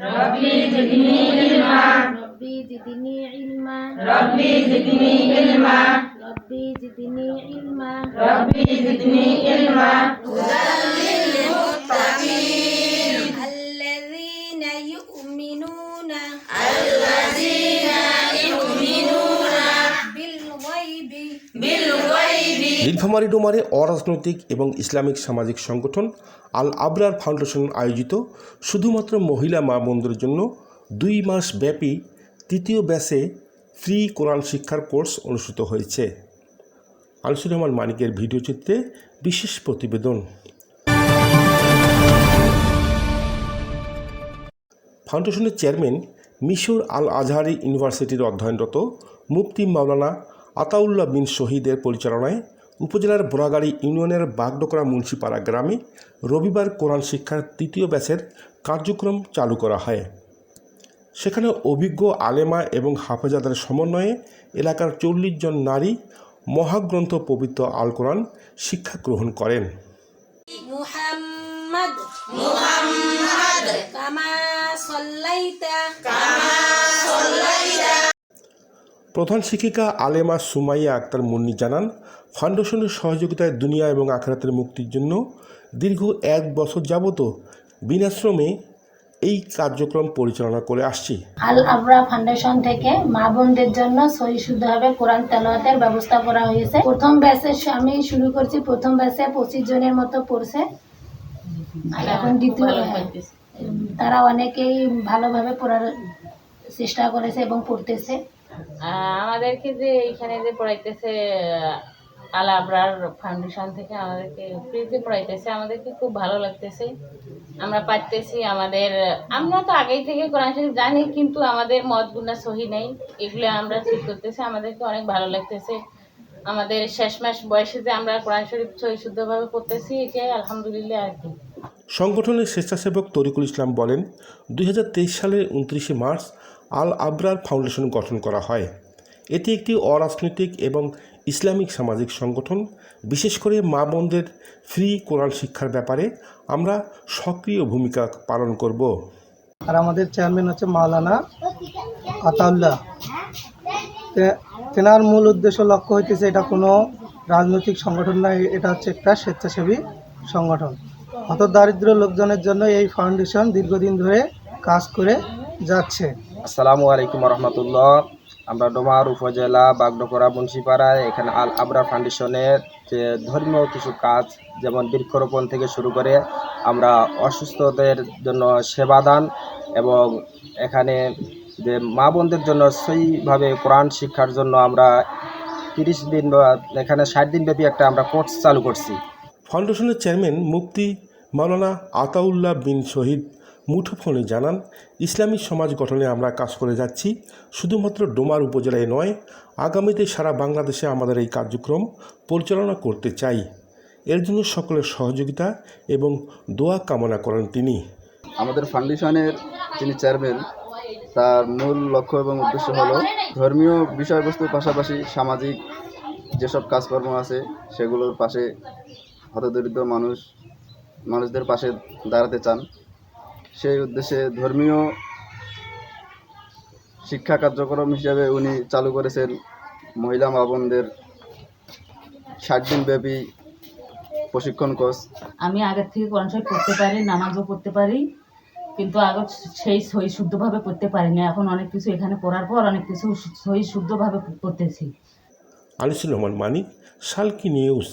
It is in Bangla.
ربي زدني علما ربي زدني علما ربي زدني علما ربي زدني علما ربي زدني নীলফামারী ডোমারে অরাজনৈতিক এবং ইসলামিক সামাজিক সংগঠন আল আবরার ফাউন্ডেশন আয়োজিত শুধুমাত্র মহিলা মা বোনদের জন্য দুই মাস ব্যাপী তৃতীয় ব্যাচে ফ্রি কোরআন শিক্ষার কোর্স অনুষ্ঠিত হয়েছে। আলসুর রহমান মানিকের ভিডিও চিত্রে বিশেষ প্রতিবেদন। ফাউন্ডেশনের চেয়ারম্যান মিশর আল আজহারি ইউনিভার্সিটির অধ্যয়নরত মুফতি মাওলানা আতাউল্লাহ বিন শহীদের পরিচালনায় উপজেলার বোরাগাড়ি ইউনিয়নের বাগডোকরা মুন্সিপাড়া গ্রামে রবিবার কোরআন শিক্ষার তৃতীয় ব্যাচের কার্যক্রম চালু করা হয় সেখানে অভিজ্ঞ আলেমা এবং হাফেজাদের সমন্বয়ে এলাকার চল্লিশ জন নারী মহাগ্রন্থ পবিত্র আল কোরআন শিক্ষা গ্রহণ করেন محمد محمد كما صليت كما প্রধান শিক্ষিকা আলেমা সুমাইয়া আক্তার মুন্নি জানান ফাউন্ডেশনের সহযোগিতায় দুনিয়া এবং আখরাতের মুক্তির জন্য দীর্ঘ এক বছর যাবত বিনাশ্রমে এই কার্যক্রম পরিচালনা করে আসছি। আল আবরা ফাউন্ডেশন থেকে মা বোনদের জন্য সহি শুদ্ধভাবে কোরআন তেলাওয়াতের ব্যবস্থা করা হয়েছে। প্রথম ব্যাচে আমি শুরু করছি প্রথম ব্যাচে পঁচিশ জনের মতো পড়ছে। এখন দ্বিতীয় তারা অনেকেই ভালোভাবে পড়ার চেষ্টা করেছে এবং পড়তেছে। আমাদেরকে যে এইখানে যে পড়াইতেছে আল আবরার ফাউন্ডেশন থেকে আমাদেরকে ফ্রিতে পড়াইতেছে, আমাদেরকে খুব ভালো লাগতেছে। আমরা পারতেছি আমাদের, আমরা তো আগেই থেকে কোরআন শরীফ জানি, কিন্তু আমাদের মত গুণা সহি নেই। এগুলো আমরা ঠিক করতেছি, আমাদেরকে অনেক ভালো লাগতেছে। আমাদের শেষ মাস বয়সে যে আমরা কোরআন শরীফ সহি শুদ্ধভাবে পড়তেছি, এটাই আলহামদুলিল্লাহ আর কি। সংগঠনের স্বেচ্ছাসেবক তরিকুল ইসলাম বলেন, দুই হাজার তেইশ সালের উনত্রিশে মার্চ আল আবরার ফাউন্ডেশন গঠন করা হয়। এটি একটি অরাজনৈতিক এবং ইসলামিক সামাজিক সংগঠন। বিশেষ করে মা বোনদের ফ্রি কোরআন শিক্ষার ব্যাপারে আমরা সক্রিয় ভূমিকা পালন করব। আর আমাদের চেয়ারম্যান হচ্ছে মাওলানা আতাউল্লাহ। তেনার মূল উদ্দেশ্য লক্ষ্য হইতেছে এটা কোনো রাজনৈতিক সংগঠন নয়, এটা হচ্ছে একটা স্বেচ্ছাসেবী সংগঠন। হত দারিদ্র লোকজনের জন্য এই ফাউন্ডেশন দীর্ঘদিন ধরে কাজ করে যাচ্ছে। আসসালামু আলাইকুম রহমতুল্লাহ। আমরা ডোমার উপজেলা বাগডোকরা মুন্সিপাড়ায় এখানে আল আবরা ফাউন্ডেশনের যে ধর্মীয় কিছু কাজ যেমন বৃক্ষরোপণ থেকে শুরু করে আমরা অসুস্থদের জন্য সেবাদান এবং এখানে যে মা বোনদের জন্য সেইভাবে কোরআন শিক্ষার জন্য আমরা তিরিশ দিন বা এখানে ষাট দিন ব্যাপী একটা আমরা কোর্স চালু করছি। ফাউন্ডেশনের চেয়ারম্যান মুফতি মাওলানা আতাউল্লাহ বিন শহীদ মুঠোফোনে জানান, ইসলামী সমাজ গঠনে আমরা কাজ করে যাচ্ছি। শুধুমাত্র ডোমার উপজেলায় নয়, আগামীতে সারা বাংলাদেশে আমাদের এই কার্যক্রম পরিচালনা করতে চাই। এর জন্য সকলের সহযোগিতা এবং দোয়া কামনা করেন তিনি। আমাদের ফাউন্ডেশনের তিনি চেয়ারম্যান, তার মূল লক্ষ্য এবং উদ্দেশ্য হলো ধর্মীয় বিষয়বস্তুর পাশাপাশি সামাজিক যেসব কাজকর্ম আছে, সেগুলোর পাশে হতদরিদ্র মানুষ, মানুষদের পাশে দাঁড়াতে চান। সেই উদ্দেশ্যে ধর্মীয় শিক্ষা কার্যক্রম হিসাবে উনি চালু করেছেন মহিলা মা বোনদের ষাট দিন ব্যাপী প্রশিক্ষণ কোর্স। আমি আগের থেকে কোরআন শরীফ পড়তে পারি নামাজও পড়তে পারি কিন্তু আগে সেই সহি শুদ্ধভাবে পড়তে পারিনি। এখন অনেক কিছু এখানে পড়ার পর অনেক কিছু সহি শুদ্ধভাবে পড়তেছি। আনিসুর রহমান মানিক সালকি নিউজ।